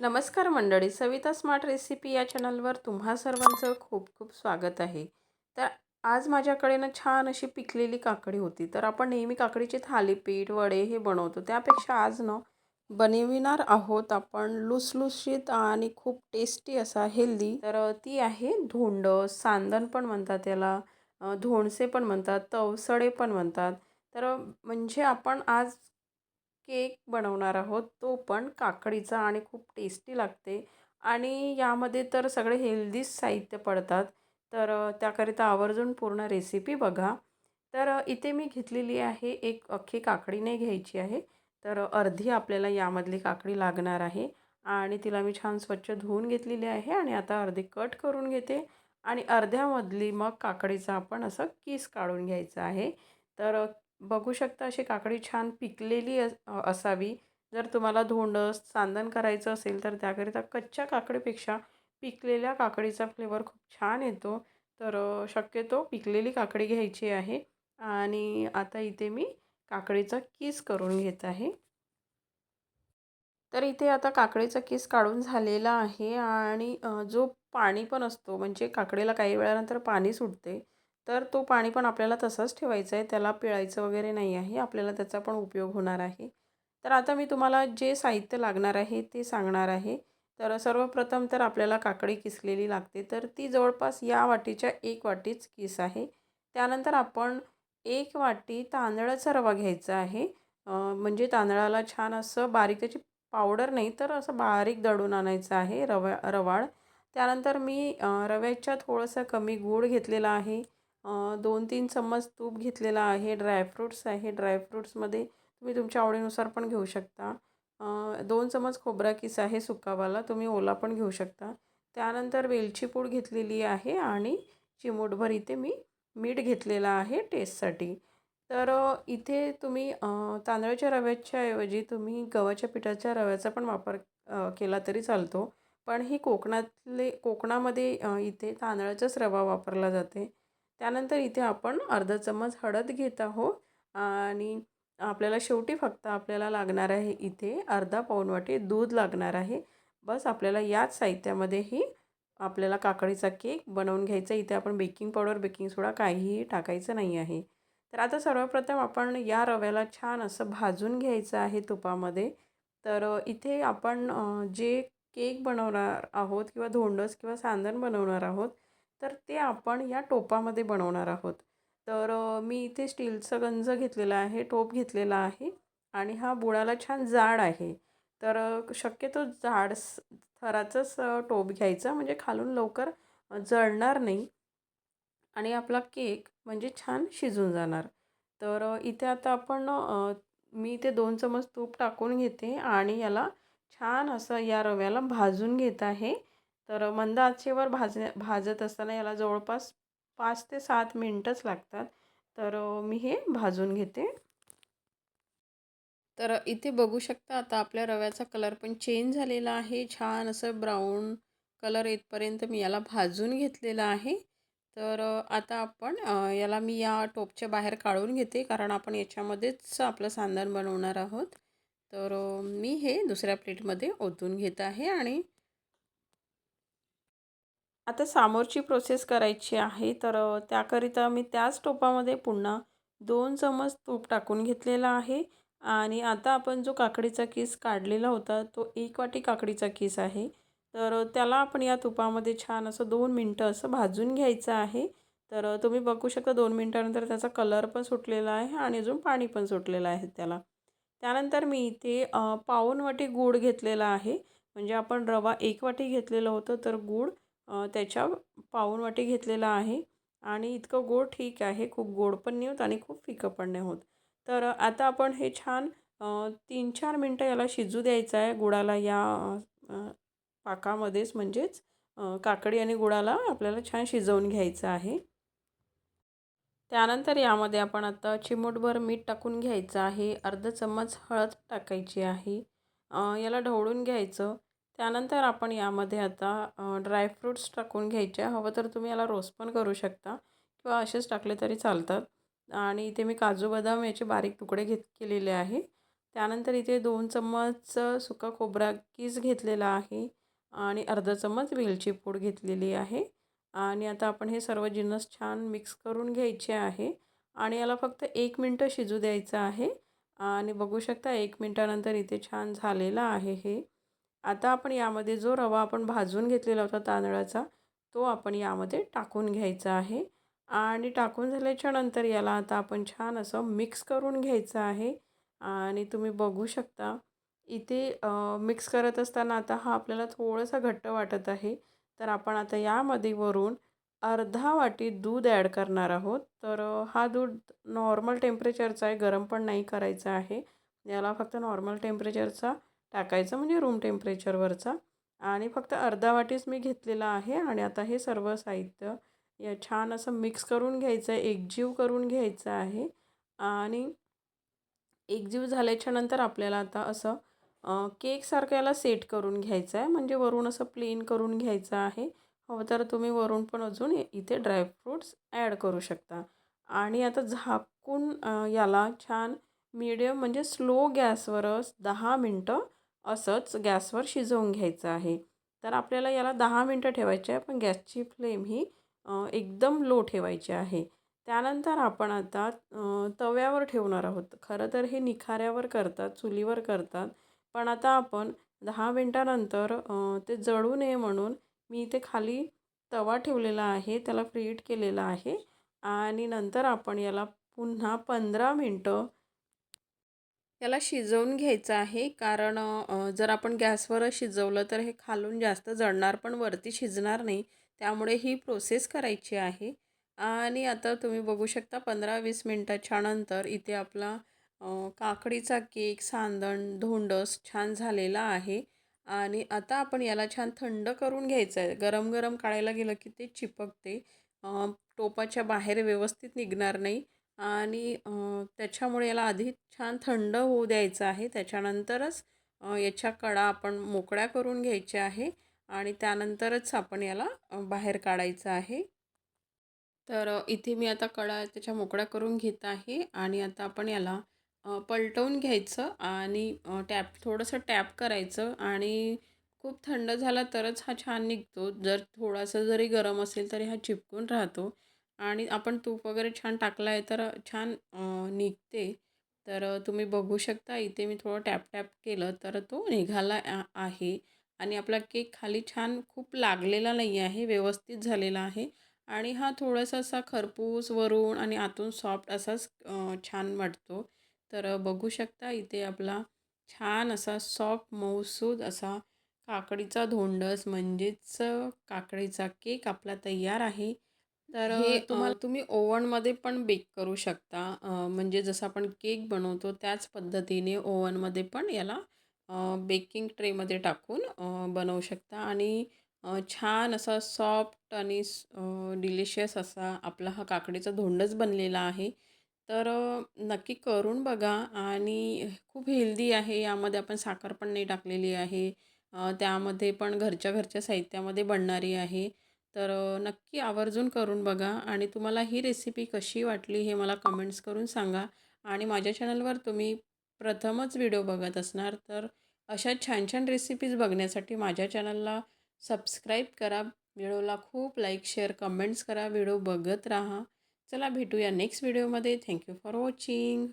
नमस्कार मंडळी Savita smart recipe या चॅनलवर तुम्हा सर्वांचं खूप खूप स्वागत आहे. तर आज माझ्याकडे ना छान अशी पिकलेली काकडी होती. तर आपण नेहमी काकडीचे थालीपीठ वडे हे बनवतो. त्यापेक्षा आज ना बनविणार आहोत आपण लुसलुशीत आणि खूप टेस्टी असा हेल्दी. तर ती आहे धोंड सांदण पण म्हणतात त्याला धोणसे पण म्हणतात तवसडे पण म्हणतात. तर म्हणजे आपण आज केक बनवणार आहोत. तो पण काकडीचा आणि खूप टेस्टी लागते. आणि यामध्ये तर सगळे हेल्दीच साहित्य पडतात. तर त्याकरिता आवर्जून पूर्ण रेसिपी बघा. तर इथे मी घेतलेली आहे एक अख्खी काकडी नाही घ्यायची आहे. तर अर्धी आपल्याला यामधली काकडी लागणार आहे. आणि तिला मी छान स्वच्छ धुवून घेतलेली आहे आणि आता अर्धी कट करून घेते. आणि अर्ध्यामधली मग काकडीचा आपण असं किस काढून घ्यायचं आहे. तर बघू शकता अशी काकडी छान पिकलेली अस असावी. जर तुम्हाला धोंडस सांदण करायचं असेल तर त्याकरिता कच्च्या काकडीपेक्षा पिकलेल्या काकडीचा फ्लेवर खूप छान येतो. तर शक्यतो पिकलेली काकडी घ्यायची आहे. आणि आता इथे मी काकडीचा किस करून घेत आहे. तर इथे आता काकडीचा किस काढून झालेला आहे आणि जो पाणी पण असतो म्हणजे काकडीला काही वेळानंतर पाणी सुटते. तर तो पाणी पण आपल्याला तसंच ठेवायचं आहे त्याला पिळायचं वगैरे नाही आहे आपल्याला त्याचा पण उपयोग होणार आहे. तर आता मी तुम्हाला जे साहित्य लागणार आहे ते सांगणार आहे. तर सर्वप्रथम तर आपल्याला काकडी किसलेली लागते तर ती जवळपास या वाटीच्या एक वाटीच किस आहे. त्यानंतर आपण एक वाटी तांदळाचा रवा घ्यायचा आहे. म्हणजे तांदळाला छान असं बारीक त्याची पावडर नाही तर असं बारीक दळून आणायचं आहे रवा रवाळ. त्यानंतर मी रव्याच्या थोडंसं कमी गूळ घेतलेला आहे. दोन तीन चम्मच तूप घेतलेला आहे. ड्रायफ्रूट्स आहे. ड्रायफ्रूट्समध्ये तुम्ही तुमच्या आवडीनुसार पण घेऊ शकता. दोन चम्मच खोबरा किस आहे सुकावाला तुम्ही ओला पण घेऊ शकता. त्यानंतर वेलची पूड घेतलेली आहे आणि चिमूटभर इथे मी मीठ घेतलेलं आहे टेस्टसाठी तर इथे तुम्ही तांदळाच्या रव्याच्या ऐवजी तुम्ही गव्हाच्या पिठाच्या रव्याचा पण वापर केला तरी चालतो. पण ही कोकणातले कोकणामध्ये इथे तांदळाचाच रवा वापरला जाते. त्यानंतर इथे आपण अर्धा चम्मच हळद घेत आहोत आणि आपल्याला शेवटी फक्त आपल्याला लागणार आहे इथे अर्धा पाऊण वाटी दूध लागणार आहे. बस आपल्याला याच साहित्यामध्येही आपल्याला काकडीचा केक बनवून घ्यायचा इथे आपण बेकिंग पावडर बेकिंग सोडा काहीही टाकायचं नाही आहे. तर आता सर्वप्रथम आपण या रव्याला छान असं भाजून घ्यायचं आहे तुपामध्ये. तर इथे आपण जे केक बनवणार आहोत किंवा धोंडस किंवा सांदण बनवणार आहोत तर ते आपण या टोपामध्ये बनवणार आहोत. तर मी इथे स्टीलचं गंज घेतलेला आहे टोप घेतलेला आहे आणि हा बुडाला छान जाड आहे. तर शक्यतो जाड स- थराचंच टोप घ्यायचा म्हणजे खालून लवकर जळणार नाही आणि आपला केक म्हणजे छान शिजून जाणार. तर इथे आता आपण मी इथे दोन चमच तूप टाकून घेते आणि याला छान असं या रव्याला भाजून घेत आहे. तर मंद आचेवर भाजण्या भाजत असताना याला जवळपास पाच ते सात मिनटंच लागतात. तर मी हे भाजून घेते. तर इथे बघू शकता आता आपल्या रव्याचा कलर पण चेंज झालेला आहे. छान असं ब्राऊन कलर येतपर्यंत मी याला भाजून घेतलेला आहे. तर आता आपण याला मी या टोपच्या बाहेर काढून घेते कारण आपण याच्यामध्येच आपलं सांदण बनवणार आहोत. तर मी हे दुसऱ्या प्लेटमध्ये ओतून घेत आहे आणि आता सामोरची प्रोसेस करायची आहे तर त्याकरिता मी त्याच टोपामध्ये पुन्हा दोन चमच तूप टाकून घेतलेला आहे. आणि आता आपण जो काकडीचा किस काढलेला होता तो एक वाटी काकडीचा किस आहे. तर त्याला आपण या तुपामध्ये छान असं दोन मिनटं असं भाजून घ्यायचं आहे. तर तुम्ही बघू शकता दोन मिनटानंतर त्याचा कलर पण सुटलेला आहे आणि अजून पाणी पण सुटलेलं आहे त्याला. त्यानंतर मी इथे पाऊन वाटी गूळ घेतलेला आहे. म्हणजे आपण रवा एक वाटी घेतलेलं होतं तर गूळ त्याच्या पाऊण वाटी घेतलेला आहे. आणि इतकं गोड ठीक आहे. खूप गोड पण नाही होत आणि खूप फिकं पण नाही होत. तर आता आपण हे छान तीन चार मिनटं याला शिजू द्यायचं आहे. गुळाला या पाकामध्येच म्हणजेच काकडी आणि गुळाला आपल्याला छान शिजवून घ्यायचं आहे. त्यानंतर यामध्ये आपण आता चिमूटभर मीठ टाकून घ्यायचं आहे. अर्धा चम्मच हळद टाकायची आहे. याला ढवळून घ्यायचं. त्यानंतर आपण यामध्ये आता ड्रायफ्रूट्स टाकून घ्यायचे हवं तर तुम्ही याला रोस्ट पण करू शकता किंवा असेच टाकले तरी चालतात. आणि इथे मी काजू बदाम याचे बारीक तुकडे घेत केलेले आहे. त्यानंतर इथे दोन चम्मच सुका खोबरा कीस घेतलेला आहे आणि अर्धा चम्मच वेलची पूड घेतलेली आहे. आणि आता आपण हे सर्व जिन्नस छान मिक्स करून घ्यायचे आहे. आणि याला फक्त एक मिनटं शिजू द्यायचं आहे. आणि बघू शकता एक मिनटानंतर इथे छान झालेलं आहे हे. आता आपण यामध्ये जो रवा आपण भाजून घेतलेला होता तांदळाचा तो आपण यामध्ये टाकून घ्यायचा आहे. आणि टाकून झाल्याच्यानंतर याला आता आपण छान असं मिक्स करून घ्यायचं आहे. आणि तुम्ही बघू शकता इथे मिक्स करत असताना आता हा आपल्याला थोडासा घट्ट वाटत आहे. तर आपण आता यामध्ये वरून अर्धा वाटी दूध ॲड करणार आहोत. तर हा दूध नॉर्मल टेम्परेचरचा आहे गरम पण नाही करायचा आहे. याला फक्त नॉर्मल टेम्परेचरचा टाकायचं म्हणजे रूम टेम्परेचरवरचा आणि फक्त अर्धा वाटीच मी घेतलेला आहे आणि आता हे सर्व साहित्य या छान असं मिक्स करून घ्यायचं आहे एकजीव करून घ्यायचं आहे. आणि एकजीव झाल्याच्यानंतर आपल्याला आता असं केकसारखं याला सेट करून घ्यायचं आहे म्हणजे वरून असं प्लेन करून घ्यायचं आहे. हवं तर तुम्ही वरून पण अजून इथे ड्रायफ्रूट्स ॲड करू शकता. आणि आता झाकून याला छान मीडियम म्हणजे स्लो गॅसवरच दहा मिनटं असंच गॅसवर शिजवून घ्यायचं आहे. तर आपल्याला याला दहा मिनटं ठेवायचे आहे. पण गॅसची फ्लेम ही एकदम लो ठेवायची आहे. त्यानंतर आपण आता तव्यावर ठेवणार आहोत. खरं तर हे निखाऱ्यावर करतात चुलीवर करतात. पण आता आपण दहा मिनटानंतर ते जळू नये म्हणून मी इथे खाली तवा ठेवलेला आहे. त्याला फ्रीट केलेला आहे. आणि नंतर आपण याला पुन्हा पंधरा मिनटं याला शिजवून घ्यायचं आहे. कारण जर आपण गॅसवर शिजवलं तर हे खालून जास्त जळणार पण वरती शिजणार नाही. त्यामुळे ही प्रोसेस करायची आहे. आणि आता तुम्ही बघू शकता पंधरा वीस मिनटाच्या नंतर इथे आपला काकडीचा केक सांदण धोंडस छान झालेला आहे. आणि आता आपण याला छान थंड करून घ्यायचं आहे. गरम गरम काढायला गेलं की ते चिपकते. टोपाच्या बाहेर व्यवस्थित निघणार नाही. आणि त्याच्यामुळे याला आधी छान थंड होऊ द्यायचं आहे. त्याच्यानंतरच याच्या कडा आपण मोकळ्या करून घ्यायच्या आहे आणि त्यानंतरच आपण याला बाहेर काढायचं आहे. तर इथे मी आता कडा त्याच्या मोकळ्या करून घेत आहे आणि आता आपण याला पलटवून घ्यायचं आणि टॅप थोडंसं टॅप करायचं आणि खूप थंड झाला तरच हा छान निघतो. जर थोडासा जरी गरम असेल तरी हा चिपकून राहतो. आणि आपण तूप वगैरे छान टाकला आहे तर छान निघते. तर तुम्ही बघू शकता इथे मी थोडं टॅप टॅप केलं तर तो निघाला आहे. आणि आपला केक खाली छान खूप लागलेला नाही आहे व्यवस्थित झालेला आहे. आणि हा थोडासा असा खरपूस वरून आणि आतून सॉफ्ट असाच छान वाटतो. तर बघू शकता इथे आपला छान असा सॉफ्ट मऊसूद असा काकडीचा धोंडस म्हणजेच काकडीचा केक आपला तयार आहे. तर तुम्हाला तुम्ही ओव्हनमध्ये पण बेक करू शकता. म्हणजे जसं आपण केक बनवतो त्याच पद्धतीने ओव्हनमध्ये पण याला बेकिंग ट्रेमध्ये टाकून बनवू शकता. आणि छान असा सॉफ्ट आणि डिलिशियस असा आपला हा काकडीचा धोंडच बनलेला आहे. तर नक्की करून बघा आणि खूप हेल्दी आहे. यामध्ये आपण साखर पण नाही टाकलेली आहे. त्यामध्ये पण घरच्या घरच्या साहित्यामध्ये बनणारी आहे. तर नक्की आवर्जून करून बघा आणि तुम्हाला ही रेसिपी कशी वाटली हे मला कमेंट्स करून सांगा आणि माझ्या चॅनलवर तुम्ही प्रथमच व्हिडिओ बघत असणार तर अशा छान छान रेसिपीज बघण्यासाठी माझ्या चॅनलला सबस्क्राईब करा. व्हिडिओला खूप लाईक शेअर कमेंट्स करा. व्हिडिओ बघत राहा. चला भेटूया नेक्स्ट व्हिडिओमध्ये. Thank you for watching.